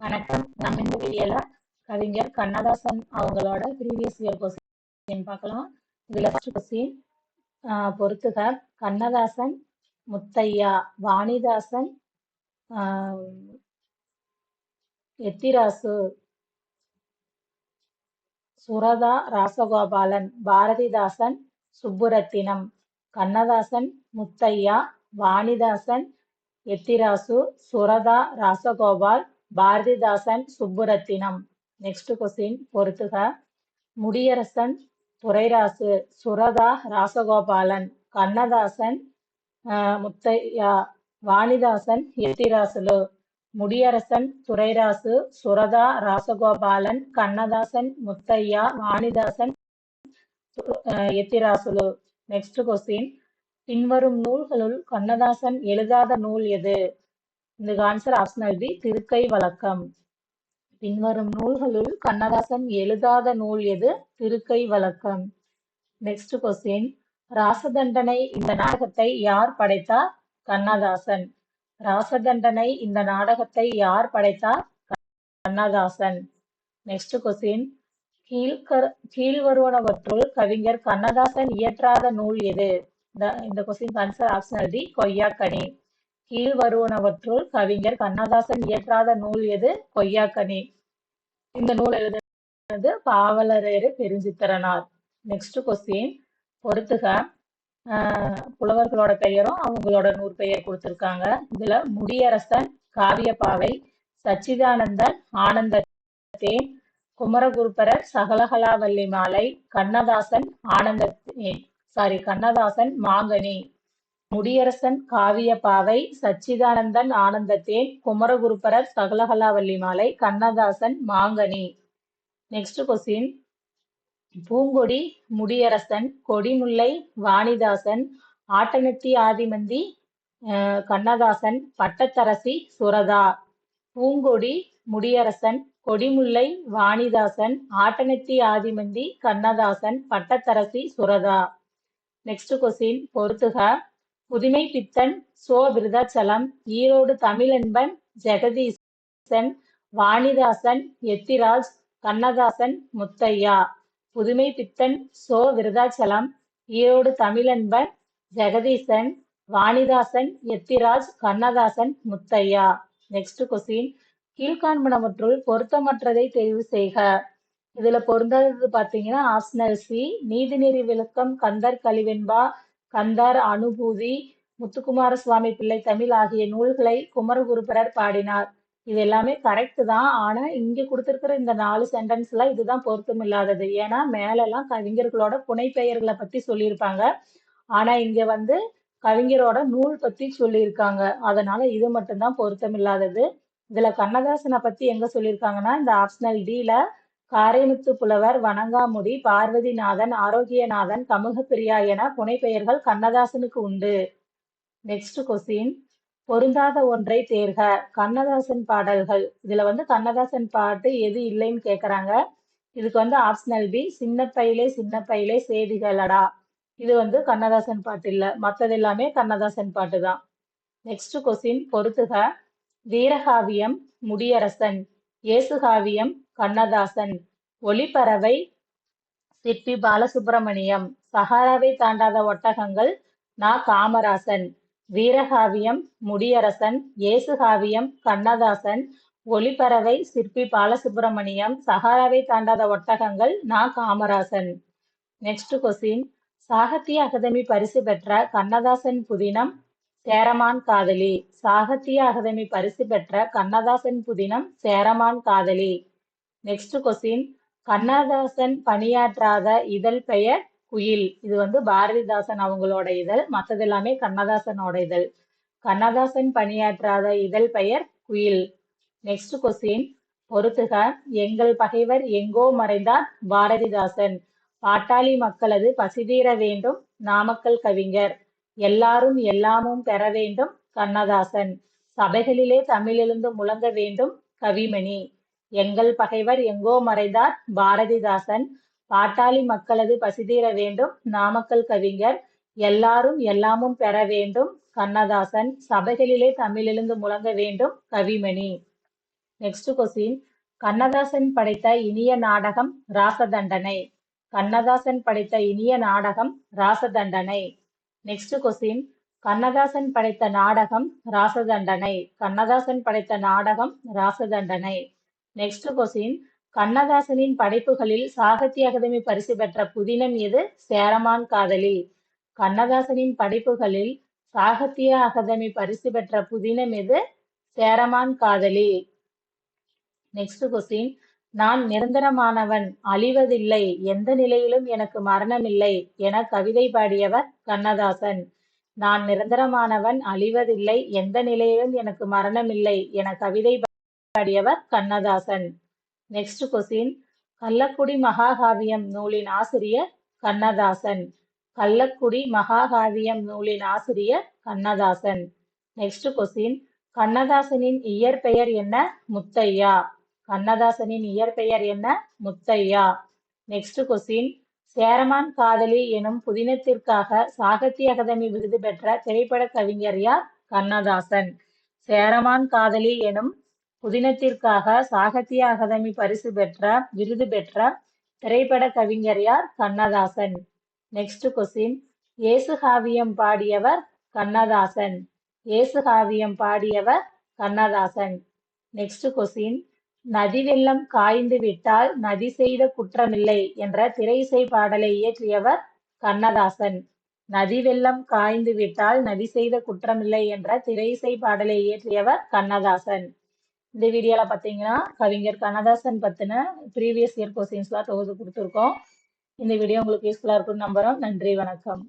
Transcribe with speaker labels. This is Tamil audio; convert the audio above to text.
Speaker 1: வணக்கம். நம்ம இந்த வீடியோல கவிஞர் கண்ணதாசன் அவங்களோட ப்ரீவியஸ் இயர் கொஸ்டின் பார்க்கலாம். இதுல ஃபர்ஸ்ட் கொஸ்டின் பொறுத்துக. கண்ணதாசன் முத்தையா வாணிதாசன் ஆஹ், எத்திராசு சுரதா ராசகோபாலன் பாரதிதாசன் சுப்புரத்தினம் கண்ணதாசன் முத்தையா வாணிதாசன் எத்திராசு சுரதா ராசகோபால் பாரதிதாசன் சுப்புரத்தினம். நெக்ஸ்ட் கொஸ்டின் பொறுத்துக. முடியரசன் துரைராசு சுரதா ராசகோபாலன் கண்ணதாசன் ஆஹ், முத்தையா வாணிதாசன் எத்திராசுலு முடியரசன் துரைராசு சுரதா ராசகோபாலன் கண்ணதாசன் முத்தையா வாணிதாசன் எத்திராசுலு நெக்ஸ்ட் கொஸ்டின் பின்வரும் நூல்களுள் கண்ணதாசன் எழுதாத நூல் எது? இந்த ஆன்சர் ஆப்ஷனல் பி திருக்கை வழக்கம். பின்வரும் நூல்களுள் கண்ணதாசன் எழுதாத நூல் எது? திருக்கை வழக்கம். நெக்ஸ்ட் கொஸ்டின் ராசதண்டனை இந்த நாடகத்தை யார் படைத்தார்? கண்ணதாசன். ராசதண்டனை இந்த நாடகத்தை யார் படைத்தார்? கண்ணதாசன். நெக்ஸ்ட் கொஸ்டின் கீழ்கர் கீழ்வருவனவற்றுள் கவிஞர் கண்ணதாசன் இயற்றாத நூல் எது? இந்த- இந்த question answer optional D Koyyakkani. கீழ்வருவனவற்றுள் கவிஞர் கண்ணதாசன் இயற்றாத நூல் எது? கொய்யாக்கனி. இந்த நூல் எழுதுனது பாவலரேறு பெருஞ்சித்திரனார். நெக்ஸ்ட் கொஸ்டின் பொறுத்துக. ஆஹ் புலவர்களோட பெயரும் அவங்களோட நூறு பெயர் கொடுத்துருக்காங்க. இதுல முடியரசன் காவியப்பாவை சச்சிதானந்தன் ஆனந்தத்தேன் குமரகுருபரர் சகலகலாவல்லி மாலை கண்ணதாசன் ஆனந்தத்தேன். சாரி கண்ணதாசன் மாங்கனி. Mudiyarasan காவியப்பாவை Sachidanandan ஆனந்தத்தேன் Kumaraguruparar Sakalakalavalli Malai Kannadasan Mangani. Next question Poongodi Mudiyarasan Kodimullai Vanidasan Attanathi Aadhimanthi Kannadasan Pattatharasi Suratha. Poongodi Mudiyarasan Kodimullai Vanidasan Attanathi Aadhimanthi Kannadasan Pattatharasi Suratha. Next question பொறுத்துக. புதுமை பித்தன் சோ விருதாச்சலம் ஈரோடு தமிழன்பன் ஜெகதீசன் வாணிதாசன் எத்திராஜ் கண்ணதாசன் முத்தையா. புதுமை பித்தன் so Virudhachalam Erode Tamilanban Jagadeesan Vanidasan Ethiraj Kannadasan Muthaiah. Next question கீழ்காண்பனவற்றுள் பொருத்தமற்றதை தெரிவு செய்க. இதுல பொருந்தாதது பாத்தீங்கன்னா ஆப்ஷனல் சி நீதிநெறி விளக்கம் கந்தர் கழிவென்பா கந்தர் அனுபூதி முத்துக்குமார சுவாமி பிள்ளை தமிழ் ஆகிய நூல்களை குமரகுருபரர் பாடினார். இது எல்லாமே கரெக்ட் தான். ஆனா இங்க கொடுத்திருக்கிற இந்த நாலு சென்டென்ஸ்ல இதுதான் பொருத்தம் இல்லாதது ஏன்னா மேலெல்லாம் கவிஞர்களோட புனைப்பெயர்களை பத்தி சொல்லியிருப்பாங்க. ஆனா இங்க வந்து கவிஞரோட நூல் பத்தி சொல்லியிருக்காங்க. அதனால இது மட்டும்தான் பொருத்தம் இல்லாதது இதுல கண்ணதாசனை பத்தி எங்க சொல்லியிருக்காங்கன்னா இந்த ஆப்ஷனல் டில காரைமுத்து புலவர் வணங்காமுடி பார்வதிநாதன் ஆரோக்கியநாதன் கமுகப்பிரியா என புனைப்பெயர்கள் கண்ணதாசனுக்கு உண்டு. நெக்ஸ்ட் கொஸ்டின் பொருந்தாத ஒன்றை தேர்க. கண்ணதாசன் பாடல்கள். இதுல வந்து கண்ணதாசன் பாட்டு எது இல்லைன்னு கேக்குறாங்க. இதுக்கு வந்து ஆப்ஷனல் பி சின்ன பையிலே சின்ன பையிலே சேதிகளடா. இது வந்து கண்ணதாசன் பாட்டு இல்ல. மத்தது எல்லாமே கண்ணதாசன் பாட்டு தான் நெக்ஸ்ட் கொஸ்டின் பொறுத்துக வீரகாவியம் முடியரசன். இயேசுகாவியம் கண்ணதாசன் ஒளிப்பறவை சிற்பி பாலசுப்பிரமணியம் சஹாராவை தாண்டாத ஒட்டகங்கள் நா. காமராசன் வீரகாவியம் முடியரசன் இயேசுகாவியம் கண்ணதாசன் ஒளிப்பறவை சிற்பி பாலசுப்பிரமணியம் சஹாராவை தாண்டாத ஒட்டகங்கள் நா. காமராசன். நெக்ஸ்ட் கொஸ்டின் சாகித்ய அகாதமி பரிசு பெற்ற கண்ணதாசன் புதினம் சேரமான் காதலி. சாகித்ய அகாதமி பரிசு பெற்ற கண்ணதாசன் புதினம் சேரமான் காதலி. நெக்ஸ்ட் கொஸ்டின் கண்ணதாசன் பணியாற்றாத இதழ் பெயர் குயில். இது வந்து பாரதிதாசன் அவங்களோட இதழ். மற்றது எல்லாமே கண்ணதாசனோட இதழ். கண்ணதாசன் பணியாற்றாத இதழ் பெயர் குயில். நெக்ஸ்ட் கொஸ்டின் பொறுத்துக. எங்கள் பகைவர் எங்கோ மறைந்தார் பாரதிதாசன். பாட்டாளி மக்களது பசிதீர வேண்டும். நாமக்கல் கவிஞர். எல்லாரும் எல்லாமும் பெற வேண்டும் கண்ணதாசன். சபைகளிலே தமிழெழுந்து முழங்க வேண்டும் கவிமணி. எங்கள் பகைவர் எங்கோ மறைந்தார். பாரதிதாசன் பாட்டாளி மக்களது பசிதீர வேண்டும். நாமக்கல் கவிஞர் எல்லாரும் எல்லாமும் பெற வேண்டும். கண்ணதாசன் சபைகளிலே தமிழெழுந்து முழங்க வேண்டும். கவிமணி. நெக்ஸ்ட் கொஸ்டின் கண்ணதாசன் படைத்த இனிய நாடகம் ராசதண்டனை. கண்ணதாசன் படைத்த இனிய நாடகம் ராசதண்டனை. நெக்ஸ்ட் கொஸ்டின் கண்ணதாசன் படைத்த நாடகம் ராசதண்டனை. கண்ணதாசன் படைத்த நாடகம் ராசதண்டனை. நெக்ஸ்ட் கொஸ்டின் கண்ணதாசனின் படைப்புகளில் சாகித்ய அகாதமி பரிசு பெற்ற புதினம் எது? சேரமான் காதலி. கண்ணதாசனின் படைப்புகளில் சாகித்ய அகாதமி பரிசு பெற்ற புதினம் எது? சேரமான் காதலி. நெக்ஸ்ட் கொஸ்டின் நான் நிரந்தரமானவன் அழிவதில்லை எந்த நிலையிலும் எனக்கு மரணமில்லை என கவிதை பாடியவர் கண்ணதாசன். நான் நிரந்தரமானவன் அழிவதில்லை எந்த நிலையிலும் எனக்கு மரணமில்லை என கவிதை பாடியவர் கண்ணதாசன். நெக்ஸ்ட் கொஸ்டின் கள்ளக்குடி மகாகாவியம் நூலின் ஆசிரியர் கண்ணதாசன். கள்ளக்குடி மகாகாவியம் நூலின் ஆசிரியர் கண்ணதாசன். நெக்ஸ்ட் கொஸ்டின் கண்ணதாசனின் இயற்பெயர் என்ன? முத்தையா. கண்ணதாசனின் இயற்பெயர் என்ன? முத்தையா. நெக்ஸ்ட் கொஸ்டின் சேரமான் காதலி எனும் புதினத்திற்காக சாகித்ய அகாதமி விருது பெற்ற திரைப்பட கவிஞர் யார்? கண்ணதாசன். சேரமான் காதலி எனும் புதினத்திற்காக சாகித்ய அகாதமி பரிசு பெற்ற விருது பெற்ற திரைப்பட கவிஞர் யார்? கண்ணதாசன். நெக்ஸ்ட் கொஸ்டின் ஏசுகாவியம் காவியம் பாடியவர் கண்ணதாசன். ஏசு காவியம் பாடியவர் கண்ணதாசன். நெக்ஸ்ட் கொஸ்டின் நதி வெள்ளம் காய்ந்து விட்டால் நதி செய்த குற்றமில்லை என்ற திரைசை பாடலை இயற்றியவர் கண்ணதாசன். நதி வெள்ளம் காய்ந்து விட்டால் நதி செய்த குற்றமில்லை என்ற திரைசை பாடலை இயற்றியவர் கண்ணதாசன். இந்த வீடியோல பாத்தீங்கன்னா கவிஞர் கண்ணதாசன் பத்தின ப்ரீவியஸ் இயர் கொஸ்டின்ஸ்லாம் தொகுத்து கொடுத்துருக்கோம். இந்த வீடியோ உங்களுக்கு யூஸ்ஃபுல்லா இருக்கும்னு நம்புறோம். நன்றி வணக்கம்.